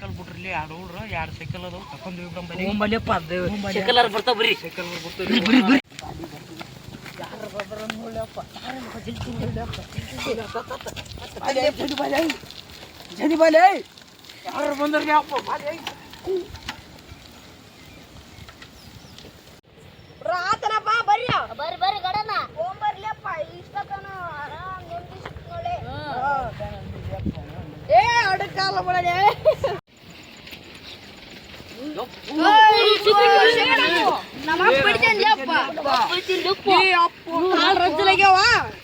Cycle ಬಿಟ್ರಿ ಎರಡು ಹುಡ್ರು ಎರಡು ಸೈಕಲ್ ಅದಾವ. ತಕೊಂಡ್ ಹೋಗ್ಬಿಡಂಬಲ್ಲಿ ಹೋಗ್ಬಲ್ಲಿಯಪ್ಪ ಅದು ಸೈಕಲ್ ಬರ್ತಾವ ಬರ್ರಿ ಸೈಕಲ್ ಬರ್ತಾವ? ಜದಿ ಬಲೆ. ಯಾರು ಬಂದ್ರಿ ಅಪ್ಪ ಬಾಲೆ. ರಾತನಪ್ಪ ಬರ್ರಿ. ಬರ್ರಿ ಬರ್ರಿ ಗಡನ. ಇಷ್ಟಕ್ಕನ ಆರಾಮ್ ನೆಮ್ಮದಿ ಸಿಕ್ತು ನೋಡಿ ಏ ಅಡಕಾಲ ಬಿಡಲೆ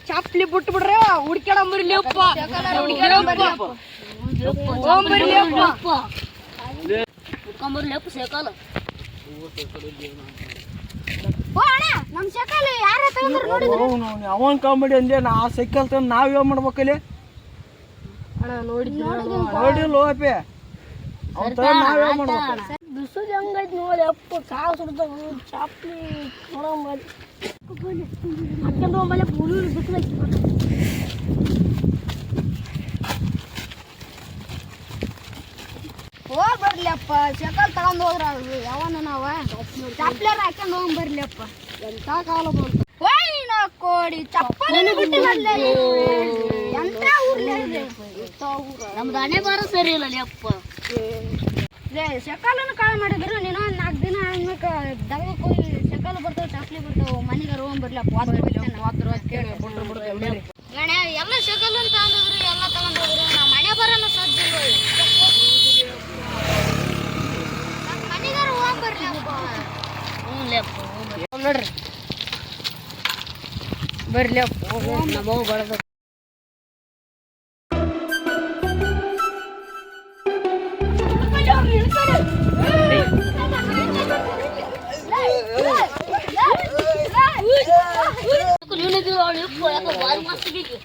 ಚಾಪ್ಲಿ ಬಿಟ್ಟು ಬಿಡ್ರಿ ನೋಡಿ ಅವನ್ ಕಾಮಿಡಿ ಅಂದೆ ನಾ ಸೈಕಲ್ ತಂದು ನಾವ್ ಏನ್ ಮಾಡ್ಬೇಕಲ್ಲಿ ನೋಡಿಲ್ಲ ಅಪ್ಪೆ? ಅವ್ನ ನಾವ್ ಏನ್ ಮಾಡ್ಬೇಕು? ಬಿಸಿಲು ಹೆಂಗೈತಿ ನೋಡಿ, ಅಪ್ಪ ಕಾಲು ಸುಡ್ತಾವ ಚಾಪ್ಲಿ ನೋಡಂಬಲ್ಲಿ ಹಾಕ್ಕೊಂಡು ಹೋಗಲ್ಲ ಪುಳಿ ಬಿಸಿಲು ಹೋಗ್ ಬರ್ಲಿಯಪ್ಪ ಶಕಲ್ ತಗೊಂಡ್ ಹೋದ್ರ ಯಾವನ ನಾವ? ಚಪ್ಲೇರ್ ಹಾಕೊಂಡು ಹೋಗ್ ಎಂತ ಕಾಲ ಬಂತು. ಹೋಯ್ನ ಕೋಡಿ, ಚಪ್ಪಲಿ ಬಿಟ್ಟಿಲ್ಲ ಎಂತ ಊರ್ಲಿ ನಮ್ದು ಹಣೆ ಬರ ಸರಿ ಇಲ್ಲ ಅಪ್ಪ. ಸಕಾಲನ ಕಾಳು ಮಾಡಿದ್ರು. ನೀನು ಒಂದು ನಾಲ್ಕು ದಿನ ಆದ್ಮೇಲೆ ದಗಕ್ಕೆ ಹೋಗಿ ಸಕಾಲ ಬರ್ತಾವೆ ಚಾಕ್ಲಿ ಬರ್ತಾವೆ ಮನೆಗೆ ರೋಮ್ ಬರ್ಲಪ್ಪ ಗಣೆ ಎಲ್ಲ ಸಕಾಲ ಅಂತ ಅಂದಿದ್ರು ಎಲ್ಲ ತಗೊಂಡು ಹೋದ್ರು ನಮ್ಮ ಮನೆ ಬರೋನು ಸಜ್ಜಿಲ್ಲ ಮನೆಗಾರ ಹೋಗ್ ಬರ್ಲಪ್ಪ ಹ್ಞೂ ಲೇಪ್ಪ ನೋಡ್ರಿ ಬರ್ಲಿಯಪ್ಪ ನಮ್ಮ ಬಳದ કોણ યુકો એક બાર મસ્ત બીજું